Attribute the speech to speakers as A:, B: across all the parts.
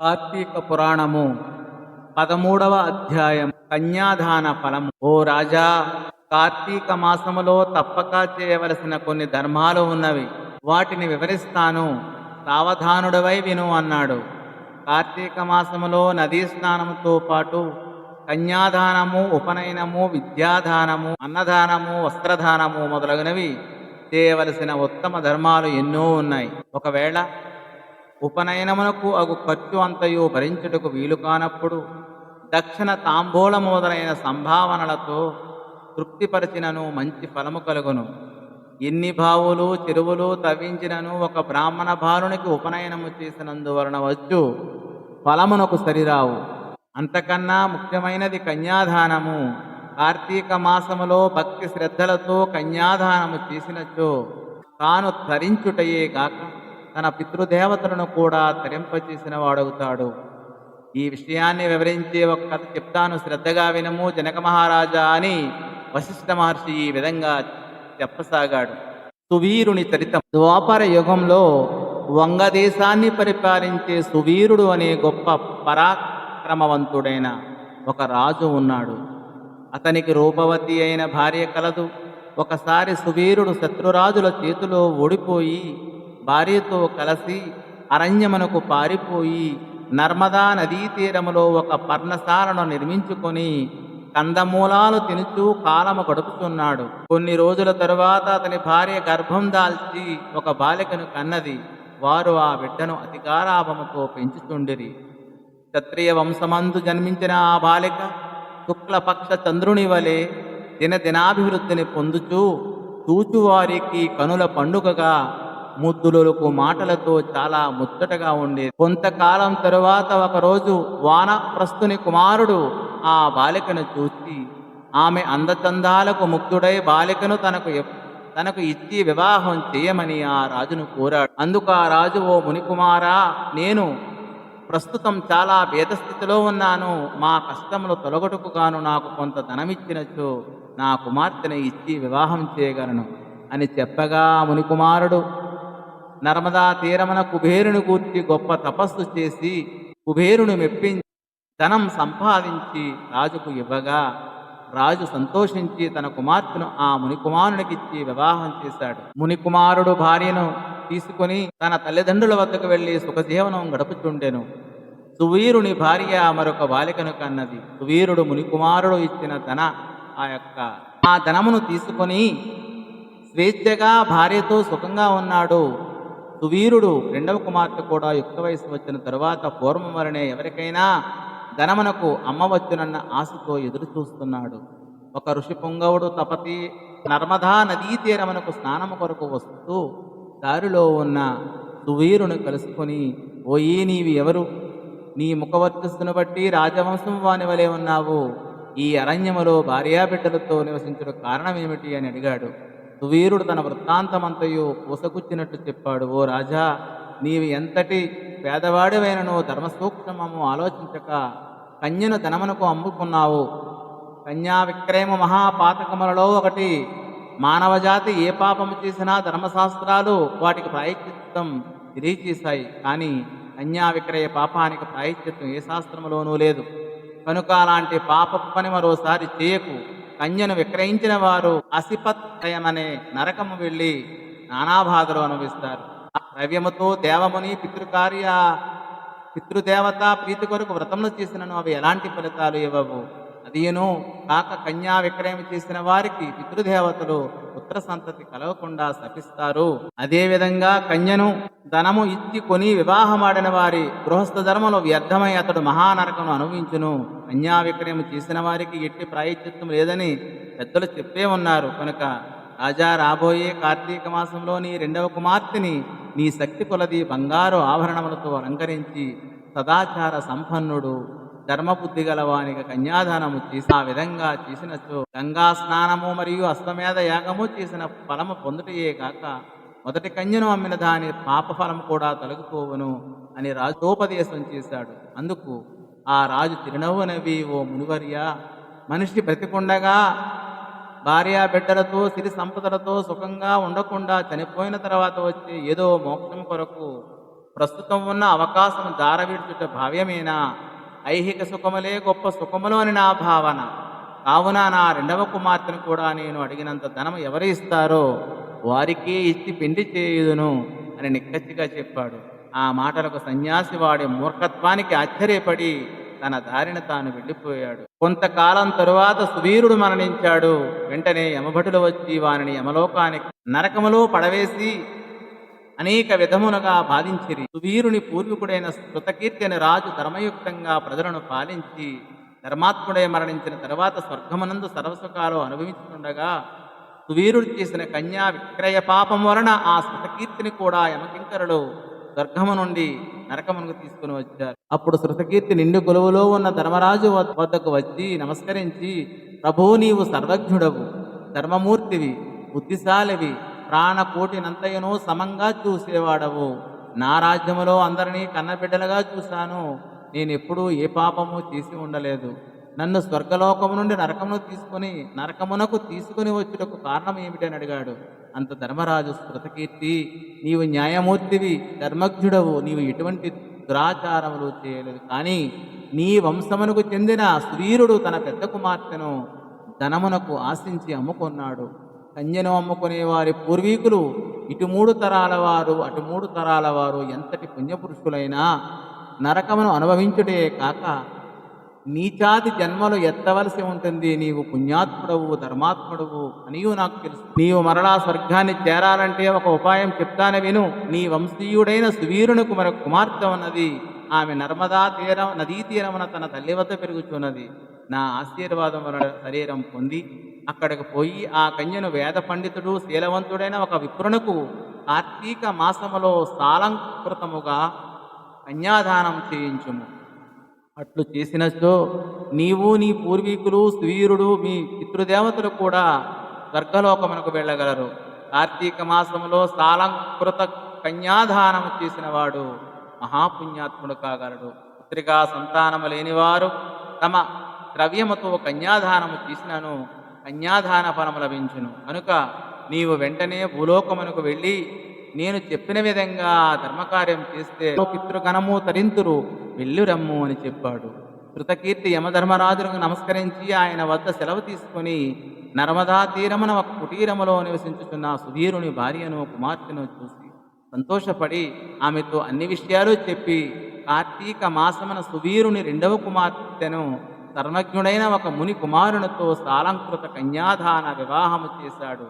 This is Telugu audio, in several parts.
A: కార్తీక పురాణము పదమూడవ అధ్యాయం కన్యాదాన ఫలము. ఓ రాజా కార్తీక మాసములో తప్పక చేయవలసిన కొన్ని ధర్మాలు ఉన్నవి. వాటిని వివరిస్తాను. సావధానుడవై విను అన్నాడు. కార్తీక మాసములో నదీ స్నానముతో పాటు కన్యాదానము ఉపనయనము విద్యాదానము అన్నదానము వస్త్రదానము మొదలగునవి చేయవలసిన ఉత్తమ ధర్మాలు ఎన్నో ఉన్నాయి. ఒకవేళ ఉపనయనమునకు అగు ఖర్చు అంతయు భరించుటకు వీలు కానప్పుడు దక్షిణ తాంబూల మొదలైన సంభావనలతో తృప్తిపరిచినను మంచి ఫలము కలుగును. ఎన్ని బావులు చెరువులు తవ్వించినను ఒక బ్రాహ్మణ బాలునికి ఉపనయనము చేసినందువలన వచ్చు ఫలమునకు సరిరావు. అంతకన్నా ముఖ్యమైనది కన్యాదానము. కార్తీక మాసములో భక్తి శ్రద్ధలతో కన్యాదానము చేసినచో తాను తరించుటయే కాక తన పితృదేవతలను కూడా తరింపచేసిన వాడవుతాడు ఈ విషయాన్ని వివరించే ఒక కథ చెప్తాను. శ్రద్ధగా వినము జనక మహారాజా అని వశిష్ఠ మహర్షి ఈ విధంగా చెప్పసాగాడు. సువీరుని చరితం ద్వాపర యుగంలో వంగదేశాన్ని పరిపాలించే సువీరుడు అనే గొప్ప పరాక్రమవంతుడైన ఒక రాజు ఉన్నాడు. అతనికి రూపవతి అయిన భార్య కలదు. ఒకసారి సువీరుడు శత్రురాజుల చేతిలో ఓడిపోయి భార్యతో కలిసి అరణ్యమునకు పారిపోయి నర్మదా నదీ తీరములో ఒక పర్ణశాలను నిర్మించుకొని కందమూలాలు తినుచూ కాలము గడుపుతున్నాడు కొన్ని రోజుల తరువాత అతని భార్య గర్భం దాల్చి ఒక బాలికను కన్నది. వారు ఆ బిడ్డను అతికారాభముతో పెంచుతుండిరి క్షత్రియ వంశమందు జన్మించిన ఆ బాలిక శుక్లపక్ష చంద్రుని వలె దినదినాభివృద్ధిని పొందుచూ చూచువారికి కనుల పండుగగా ముద్దులకు మాటలతో చాలా ముచ్చటగా ఉండేది కొంతకాలం తరువాత ఒకరోజు వానప్రస్తుని కుమారుడు ఆ బాలికను చూసి ఆమె అందచందాలకు ముగ్ధుడై బాలికను తనకు తనకు ఇచ్చి వివాహం చేయమని ఆ రాజును కోరాడు. అందుకు ఆ రాజు ఓ మునికుమారా నేను ప్రస్తుతం చాలా భేదస్థితిలో ఉన్నాను. మా కష్టములు తొలగొటుకుగాను నాకు కొంత ధనమిచ్చినచ్చు నా కుమార్తెను ఇచ్చి వివాహం చేయగలను అని చెప్పగా మునికుమారుడు నర్మదా తీరమున కుబేరుని గూర్చి గొప్ప తపస్సు చేసి కుబేరుని మెప్పించి ధనం సంపాదించి రాజుకు ఇవ్వగా రాజు సంతోషించి తన కుమార్తెను ఆ మునికుమారునికిచ్చి వివాహం చేశాడు. మునికుమారుడు భార్యను తీసుకొని తన తల్లిదండ్రుల వద్దకు వెళ్ళి సుఖజీవనం గడుపుతుండెను సువీరుని భార్య మరొక బాలికను కన్నది. సువీరుడు మునికుమారుడు ఇచ్చిన ధన ఆ యొక్క ఆ ధనమును తీసుకొని స్వేచ్ఛగా భార్యతో సుఖంగా ఉన్నాడు. సువీరుడు రెండవ కుమార్తె కూడా యుక్త వయసు వచ్చిన తరువాత పూర్వం వలనే ఎవరికైనా ధనమునకు అమ్మవచ్చునన్న ఆశతో ఎదురు చూస్తున్నాడు. ఒక ఋషి పొంగవుడు తపతి నర్మదా నదీ తీరమునకు స్నానము కొరకు వస్తూ దారిలో ఉన్న సువీరుని కలుసుకొని ఓయి నీవి ఎవరు? నీ ముఖవర్తిస్తును బట్టి రాజవంశం వాని వలె ఉన్నావు. ఈ అరణ్యములో భార్యాబిడ్డలతో నివసించడం కారణం ఏమిటి అని అడిగాడు. సువీరుడు తన వృత్తాంతమంతయు పూసగుచ్చినట్టు చెప్పాడు ఓ రాజా నీవి ఎంతటి పేదవాడివైనను ధర్మసూక్ష్మము ఆలోచించక కన్యను ధనమునకు అమ్ముకున్నావు. కన్యా విక్రయము మహాపాతకములలో ఒకటి. మానవజాతి ఏ పాపము చేసినా ధర్మశాస్త్రాలు వాటికి ప్రాయశ్చిత్తం తెలియచేశాయి కానీ కన్యా విక్రయ పాపానికి ప్రాయశ్చిత్తం ఏ శాస్త్రములోనూ లేదు. కనుక అలాంటి పాప పని మరోసారి చేయకు. కన్యను విక్రయించిన వారు అసిపత్యమనే నరకము వెళ్ళి నానాబాధలు అనుభవిస్తారు. ఆ ద్రవ్యముతో దేవముని పితృకార్య పితృదేవత ప్రీతి కొరకు వ్రతములు చేసినను అవి ఎలాంటి ఫలితాలు ఇవ్వవు? అదియను కాక కన్యా విక్రయం చేసిన వారికి పితృదేవతలు పుత్ర సంతతి కలవకుండా శపిస్తారు. అదేవిధంగా కన్యను ధనము ఇచ్చి కొని వివాహమాడిన వారి గృహస్థ ధర్మలో వ్యర్థమై అతడు మహానరకను అనుభవించును. కన్యా విక్రయం చేసిన వారికి ఎట్టి ప్రాయచిత్వం లేదని పెద్దలు చెప్పే ఉన్నారు. కనుక రాజా రాబోయే కార్తీక మాసంలో నీ రెండవ కుమార్తెని నీ శక్తి కొలది బంగారు ఆభరణములతో అలంకరించి సదాచార సంపన్నుడు ధర్మబుద్ధి గలవానికి కన్యాదానము చేసి ఆ విధంగా చేసినచో గంగా స్నానము మరియు అశ్వమేధ యాగము చేసిన ఫలము పొందుటయే కాక మొదటి కన్యను అమ్మిన దాని పాపఫలం కూడా తొలగిపోవును అని రాజోపదేశం చేశాడు. అందుకు ఆ రాజు చిరునవ్వు ఓ మునివర్య మనిషి బ్రతికుండగా భార్య బిడ్డలతో సిరి సంపదలతో సుఖంగా ఉండకుండా చనిపోయిన తర్వాత వచ్చే ఏదో మోక్షం కొరకు ప్రస్తుతం ఉన్న అవకాశం జారవిడుచుట భావ్యమేనా? ఐహిక సుఖములే గొప్ప సుఖములు అని నా భావన. కావున నా రెండవ కుమార్తెను కూడా నేను అడిగినంత ధనం ఎవరు ఇస్తారో వారికే ఇచ్చి పెండి చేయుదును అని నిక్కచ్చిగా చెప్పాడు. ఆ మాటలకు సన్యాసి వాడి మూర్ఖత్వానికి ఆశ్చర్యపడి తన దారిన తాను వెళ్ళిపోయాడు. కొంతకాలం తరువాత సువీరుడు మరణించాడు. వెంటనే యమభటులు వచ్చి వానిని యమలోకానికి నరకములో పడవేసి అనేక విధమునగా బాధించిరి. సువీరుని పూర్వీకుడైన శృతకీర్తి రాజు ధర్మయుక్తంగా ప్రజలను పాలించి ధర్మాత్ముడై మరణించిన తర్వాత స్వర్గమునందు సర్వసుఖాలు అనుభవిస్తుండగా సువీరుడు చేసిన కన్యా విక్రయ పాపం వలన ఆ శృతకీర్తిని కూడా యమకింకరుడు స్వర్గము నుండి నరకమునకు తీసుకుని వచ్చారు. అప్పుడు శృతకీర్తి నిండు కొలువులో ఉన్న ధర్మరాజు వద్దకు వచ్చి నమస్కరించి ప్రభు నీవు సర్వజ్ఞుడవు ధర్మమూర్తివి బుద్ధిశాలివి ప్రాణకోటినంతయును సమంగా చూసేవాడవు. నా రాజ్యములో అందరినీ కన్నబిడ్డలుగా చూశాను. నేనెప్పుడూ ఏ పాపము చేసి ఉండలేదు. నన్ను స్వర్గలోకము నుండి నరకమును తీసుకుని నరకమునకు తీసుకుని వచ్చుటకు కారణం ఏమిటని అడిగాడు. అంత ధర్మరాజు స్మృతకీర్తి నీవు న్యాయమూర్తివి ధర్మజ్ఞుడవు నీవు ఎటువంటి దురాచారములు చేయలేదు. కానీ నీ వంశమునకు చెందిన శ్రీరుడు తన పెద్ద కుమార్తెను ధనమునకు ఆశించి అమ్ముకున్నాడు. కన్యను అమ్ముకునే వారి పూర్వీకులు ఇటు మూడు తరాల వారు అటు మూడు తరాల వారు ఎంతటి పుణ్యపురుషులైనా నరకమును అనుభవించుటే కాక నీచాది జన్మలు ఎత్తవలసి ఉంటుంది. నీవు పుణ్యాత్ముడవు ధర్మాత్ముడవు అనియు నాకు తెలుసు. నీవు మరలా స్వర్గాన్ని చేరాలంటే ఒక ఉపాయం చెప్తానే విను. నీ వంశీయుడైన సువీరునికి మరొక కుమార్తె ఉన్నది. ఆమె నర్మదా తీరం నదీ తీరమున తన తల్లి వద్ద పెరుగుచున్నది. నా ఆశీర్వాదం వలన శరీరం పొంది అక్కడికి పోయి ఆ కన్యను వేద పండితుడు శీలవంతుడైన ఒక విప్రునకు కార్తీక మాసములో సాలంకృతముగా కన్యాదానం చేయించుము. అట్లు చేసినచో నీవు నీ పూర్వీకులు స్వీరుడు మీ పితృదేవతలు కూడా స్వర్గలోకమునకు వెళ్ళగలరు. కార్తీక మాసములో సాలంకృత కన్యాదానం చేసిన వాడు మహాపుణ్యాత్ముడు కాగలడు. పుత్రికా సంతానము లేనివారు తమ ద్రవ్యముతో కన్యాదానము చేసినను కన్యాదాన ఫలము లభించును. కనుక నీవు వెంటనే భూలోకమునకు వెళ్ళి నేను చెప్పిన విధంగా ధర్మకార్యం చేస్తే పితృగణము తరింతురు వెళ్ళురమ్ము అని చెప్పాడు. కృతకీర్తి యమధర్మరాజులకు నమస్కరించి ఆయన వద్ద సెలవు తీసుకొని నర్మదా తీరమున ఒక కుటీరములో నివసించుతున్న సుధీరుని భార్యను కుమార్తెను చూసి సంతోషపడి ఆమెతో అన్ని విషయాలు చెప్పి కార్తీక మాసమున సువీరుని రెండవ కుమార్తెను సర్వజ్ఞుడైన ఒక ముని కుమారునితో సాలంకృత కన్యాదాన వివాహము చేశాడు.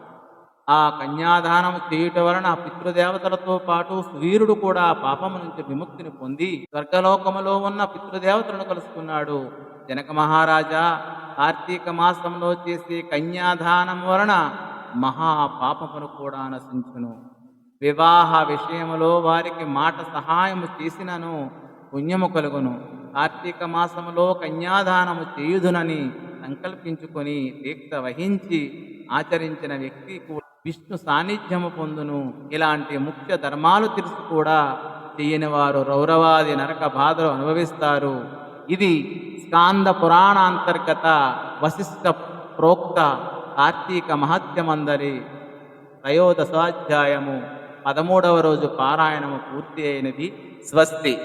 A: ఆ కన్యాదానము చేయుట వలన పితృదేవతలతో పాటు సువీరుడు కూడా పాపము నుంచి విముక్తిని పొంది స్వర్గలోకములో ఉన్న పితృదేవతలను కలుసుకున్నాడు. జనక మహారాజా కార్తీక మాసంలో చేసే కన్యాదానం వలన మహాపాపమును కూడా నశించును. వివాహ విషయములో వారికి మాట సహాయము చేసినను పుణ్యము కలుగును. కార్తీక మాసములో కన్యాదానము చేయుదునని సంకల్పించుకొని దీక్ష వహించి ఆచరించిన వ్యక్తి కూడా విష్ణు సాన్నిధ్యము పొందును. ఇలాంటి ముఖ్య ధర్మాలు తెలుసు కూడా. చేయని వారు రౌరవాది నరక బాధలు అనుభవిస్తారు. ఇది స్కాంద పురాణాంతర్గత వశిష్ఠ ప్రోక్త కార్తీక మహత్యమందరి త్రయోదశాధ్యాయము పదమూడవ రోజు పారాయణము పూర్తి అయినది. స్వస్తి.